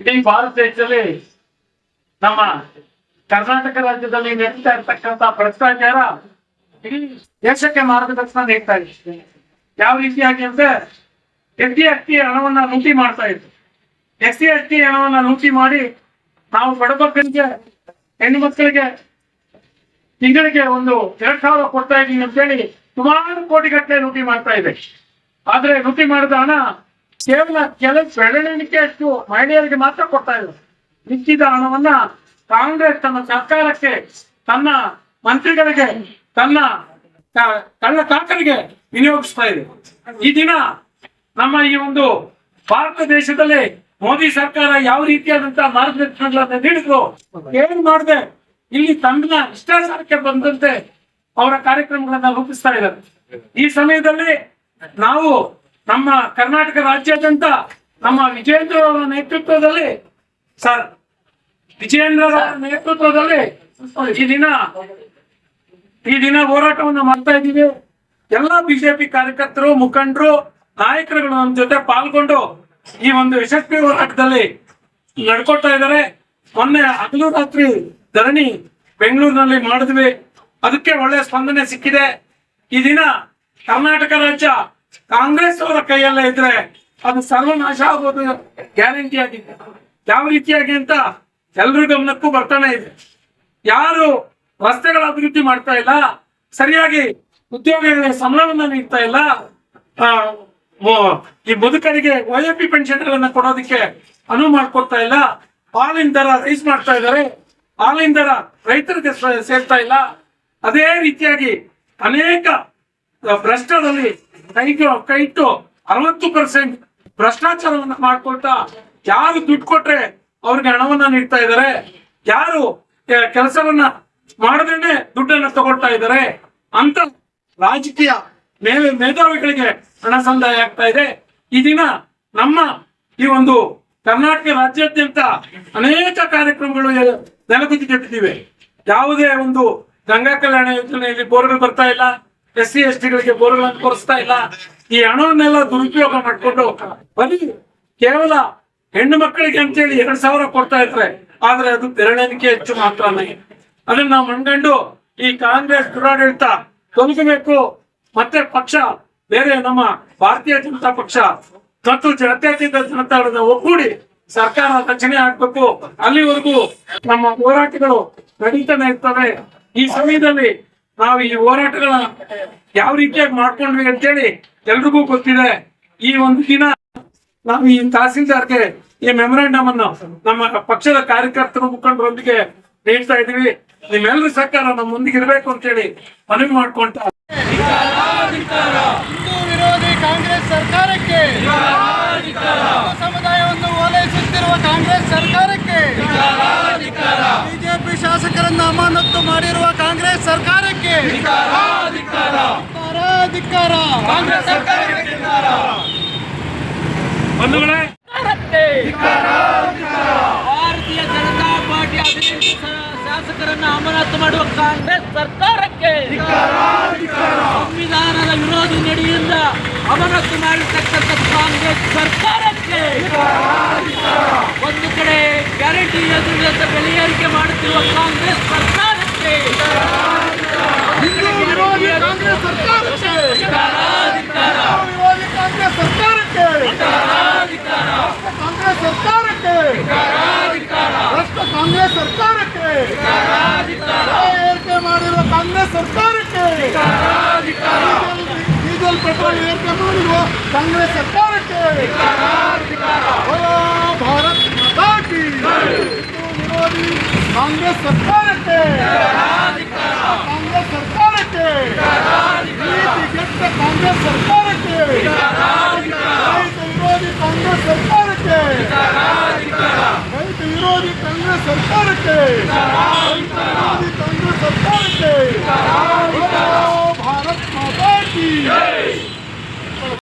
ಇಡೀ ಭಾರತ ದೇಶದಲ್ಲಿ ನಮ್ಮ ಕರ್ನಾಟಕ ರಾಜ್ಯದಲ್ಲಿ ನಡೀತಾ ಇರ್ತಕ್ಕಂಥ ಭ್ರಷ್ಟಾಚಾರ ಇಡೀ ದೇಶಕ್ಕೆ ಮಾರ್ಗದರ್ಶನ ನೀಡ್ತಾ ಇದೆ. ಯಾವ ರೀತಿಯಾಗಿ ಅಂದ್ರೆ ಎಸ್ ಡಿ ಎಸ್ ಟಿ ಹಣವನ್ನ ಲೂಟಿ ಮಾಡ್ತಾ ಇದ್ರು ಎಸ್ ಸಿ ಎಸ್ ಟಿ ಹಣವನ್ನ ಲೂಟಿ ಮಾಡಿ ನಾವು ಬಡಬಗ್ಗರಿಗೆ ಹೆಣ್ಣು ಮಕ್ಕಳಿಗೆ ತಿಂಗಳಿಗೆ ಒಂದು ಎರಡ್ ಸಾವಿರ ಕೊಡ್ತಾ ಇದೀನಿ ಅಂತೇಳಿ ಸುಮಾರು ಕೋಟಿಗಟ್ಟಲೆ ಲೂಟಿ ಮಾಡ್ತಾ ಇದೆ. ಆದ್ರೆ ಲೂಟಿ ಮಾಡಿದ ಹಣ ಕೇವಲ ಕೆಲವು ಬೆಳವಣಿಗೆ ಅಷ್ಟು ಮಹಿಳೆಯರಿಗೆ ಮಾತ್ರ ಕೊಡ್ತಾ ಇದೆ ಮಿಕ್ಕಿದ ಹಣವನ್ನ ಕಾಂಗ್ರೆಸ್ ತನ್ನ ಸರ್ಕಾರಕ್ಕೆ, ತನ್ನ ಮಂತ್ರಿಗಳಿಗೆ, ತನ್ನ ತನ್ನ ಕಾಕರಿಗೆ ವಿನಿಯೋಗಿಸ್ತಾ ಇದೆ. ಈ ದಿನ ನಮ್ಮ ಈ ಒಂದು ಭಾರತ ದೇಶದಲ್ಲಿ ಮೋದಿ ಸರ್ಕಾರ ಯಾವ ರೀತಿಯಾದಂತಹ ಮಾರ್ಗದರ್ಶನಗಳನ್ನ ನೀಡಿದ್ರು, ಏನ್ ಮಾಡಿದೆ, ಇಲ್ಲಿ ತನ್ನ ಇಷ್ಟಾಚಾರಕ್ಕೆ ಬಂದಂತೆ ಅವರ ಕಾರ್ಯಕ್ರಮಗಳನ್ನ ರೂಪಿಸ್ತಾ ಇದ್ದಾರೆ. ಈ ಸಮಯದಲ್ಲಿ ನಾವು ನಮ್ಮ ಕರ್ನಾಟಕ ರಾಜ್ಯಾದ್ಯಂತ ನಮ್ಮ ವಿಜೇಂದ್ರ ಅವರ ನೇತೃತ್ವದಲ್ಲಿ, ಸರ್ ವಿಜೇಂದ್ರ ಅವರ ನೇತೃತ್ವದಲ್ಲಿ ಈ ದಿನ ಈ ದಿನ ಹೋರಾಟವನ್ನು ಮಾಡ್ತಾ ಇದ್ದೀವಿ. ಎಲ್ಲ ಬಿಜೆಪಿ ಕಾರ್ಯಕರ್ತರು, ಮುಖಂಡರು, ನಾಯಕರುಗಳು ನಮ್ಮ ಜೊತೆ ಪಾಲ್ಗೊಂಡು ಈ ಒಂದು ಯಶಸ್ವಿ ಹೋರಾಟದಲ್ಲಿ ನಡ್ಕೊಳ್ತಾ ಇದ್ದಾರೆ. ಮೊನ್ನೆ ಹಗಲು ರಾತ್ರಿ ಧರಣಿ ಬೆಂಗಳೂರಿನಲ್ಲಿ ಮಾಡಿದ್ವಿ. ಅದಕ್ಕೆ ಒಳ್ಳೆ ಸ್ಪಂದನೆ ಸಿಕ್ಕಿದೆ. ಈ ದಿನ ಕರ್ನಾಟಕ ರಾಜ್ಯ ಕಾಂಗ್ರೆಸ್ ಅವರ ಕೈಯಲ್ಲೇ ಇದ್ರೆ ಅದು ಸರ್ವನಾಶ ಆಗೋದು ಗ್ಯಾರಂಟಿ ಆಗಿದೆ. ಯಾವ ರೀತಿಯಾಗಿ ಅಂತ ಎಲ್ರ ಗಮನಕ್ಕೂ ಬರ್ತಾನೆ ಇದೆ. ಯಾರು ರಸ್ತೆಗಳ ಅಭಿವೃದ್ಧಿ ಮಾಡ್ತಾ ಇಲ್ಲ ಸರಿಯಾಗಿ ಉದ್ಯೋಗಿಗಳಿಗೆ ಸಂಬಳವನ್ನ ನೀಡ್ತಾ ಇಲ್ಲ ಆ, ಮುದುಕರಿಗೆ ಈ ಮುದುಕರಿಗೆ ಪಿ ಪೆನ್ಷನ್ ಗಳನ್ನ ಕೊಡೋದಕ್ಕೆ ಅನುವು ಮಾಡ್ಕೊಡ್ತಾ ಇಲ್ಲ ಹಾಲಿನ ದರ ರೈಸ್ ಮಾಡ್ತಾ ಇದ್ದಾರೆ ಹಾಲಿನ ದರ ರೈತರಿಗೆ ಸೇರ್ತಾ ಇಲ್ಲ. ಅದೇ ರೀತಿಯಾಗಿ ಅನೇಕ ಭ್ರಷ್ಟದಲ್ಲಿ ಕೈಗೆ ಕೈ ಇಟ್ಟು ಅರವತ್ತು ಪರ್ಸೆಂಟ್ ಭ್ರಷ್ಟಾಚಾರವನ್ನ ಮಾಡ್ಕೊಳ್ತಾ ಯಾರು ದುಡ್ಡು ಕೊಟ್ರೆ ಅವ್ರಿಗೆ ಹಣವನ್ನ ನೀಡ್ತಾ ಇದ್ದಾರೆ? ಯಾರು ಕೆಲಸವನ್ನ ಮಾಡದೇನೆ ದುಡ್ಡನ್ನ ತಗೊಳ್ತಾ ಇದಾರೆ ಅಂತ ರಾಜಕೀಯ ಮೇಲೆ, ಮೇಧಾವಿಗಳಿಗೆ ಹಣ ಸಂದಾಯ ಆಗ್ತಾ ಇದೆ. ಈ ದಿನ ನಮ್ಮ ಈ ಒಂದು ಕರ್ನಾಟಕ ರಾಜ್ಯಾದ್ಯಂತ ಅನೇಕ ಕಾರ್ಯಕ್ರಮಗಳು ಎ- ನೆಲಗುದ್ದಿಗೆಟ್ಟಿವೆ ಯಾವುದೇ ಒಂದು ಗಂಗಾ ಕಲ್ಯಾಣ ಯೋಜನೆಯಲ್ಲಿ ಬೋರ್ಗಳು ಬರ್ತಾ ಇಲ್ಲ. ಎಸ್ ಸಿ ಎಸ್ ಟಿಗಳಿಗೆ ಬೋರ್ಗಳನ್ನು ಕೊರಿಸ್ತಾ ಇಲ್ಲ. ಈ ಹಣವನ್ನೆಲ್ಲ ದುರುಪಯೋಗ ಮಾಡ್ಕೊಂಡು ಬರಿ ಕೇವಲ ಹೆಣ್ಣು ಮಕ್ಕಳಿಗೆ ಅಂತೇಳಿ ಎರಡ್ ಸಾವಿರ ಕೊಡ್ತಾ ಇದ್ರೆ, ಆದ್ರೆ ಅದು ಬೆರಳೆಣಿಕೆ ಹೆಚ್ಚು ಮಾತ್ರನೇ ಅದನ್ನ ನಾವು ಮಣ್ಗಂಡು ಈ ಕಾಂಗ್ರೆಸ್ ದುರಾಡಳಿತ ತೊಲಗಬೇಕು ಮತ್ತೆ ಪಕ್ಷ, ಬೇರೆ ನಮ್ಮ ಭಾರತೀಯ ಜನತಾ ಪಕ್ಷ, ಮತ್ತು ಜನತಾತೀತ ಜನತಾಳದ ಒಗ್ಗೂಡಿ ಸರ್ಕಾರ ರಚನೆ ಆಗ್ಬೇಕು. ಅಲ್ಲಿವರೆಗೂ ನಮ್ಮ ಹೋರಾಟಗಳು ನಡೀತಾನೆ ಇರ್ತವೆ. ಈ ಸಮಯದಲ್ಲಿ ನಾವು ಈ ಹೋರಾಟಗಳ ಯಾವ ರೀತಿಯಾಗಿ ಮಾಡ್ಕೊಂಡ್ವಿ ಅಂತೇಳಿ ಎಲ್ರಿಗೂ ಗೊತ್ತಿದೆ. ಈ ಒಂದು ದಿನ ನಾವು ಈ ತಹಸೀಲ್ದಾರ್ಗೆ ಈ ಮೆಮೊರಾಂಡಮ್ ಅನ್ನು ನಮ್ಮ ಪಕ್ಷದ ಕಾರ್ಯಕರ್ತರು ಮುಖಂಡರೊಂದಿಗೆ ನೀಡ್ತಾ ಇದೀವಿ ನಿಮ್ಮೆಲ್ಲರ ಸರ್ಕಾರ ನಮ್ಮ ಮುಂದಿಗೆ ಇರಬೇಕು ಅಂತೇಳಿ ಮನವಿ ಮಾಡ್ಕೊಂತ ಹಿಂದೂ ವಿರೋಧಿ ಕಾಂಗ್ರೆಸ್ ಸರ್ಕಾರಕ್ಕೆ ಹಿಂದೂ ಸಮುದಾಯವನ್ನು ಓಲೈಸುತ್ತಿರುವ ಕಾಂಗ್ರೆಸ್ ಸರ್ಕಾರಕ್ಕೆ ಬಿಜೆಪಿ ಅಮಾನತು ಮಾಡಿರುವ ಕಾಂಗ್ರೆಸ್ ಸರ್ಕಾರಕ್ಕೆ. ಭಾರತೀಯ ಜನತಾ ಪಾರ್ಟಿ ಹದಿನೆಂಟು ಶಾಸಕರನ್ನ ಅಮಾನತು ಮಾಡುವ ಕಾಂಗ್ರೆಸ್ ಸರ್ಕಾರಕ್ಕೆ. ಸಂವಿಧಾನದ ವಿರೋಧಿ ನಡೆಯಿಂದ ಅಮಾನತು ಮಾಡಿರ್ತಕ್ಕಂಥ ಕಾಂಗ್ರೆಸ್ ಸರ್ಕಾರಕ್ಕೆ. ಒಂದು ಕಡೆ ಗ್ಯಾರಂಟಿ ಯೋಜನೆಯಿಂದ ಬೆಲೆ ಏರಿಕೆ ಮಾಡುತ್ತಿರುವ ಕಾಂಗ್ರೆಸ್ ಕೇಂದ್ರ ಸರ್ಕಾರಕ್ಕೆ ಡೀಸೆಲ್ ಪೆಟ್ರೋಲ್ ಏರಿಕೆ ಮಾಡಿರುವ ಕಾಂಗ್ರೆಸ್ ಸರ್ಕಾರಕ್ಕೆ ಭಾರತ್ ಮಾತಾ ವಿರೋಧಿ ಕಾಂಗ್ರೆಸ್ ಸರ್ಕಾರಕ್ಕೆ ಸರ್ಕಾರ के ರೈತ ವಿರೋಧಿ ಕಾಂಗ್ರೆಸ್ ಸರ್ಕಾರ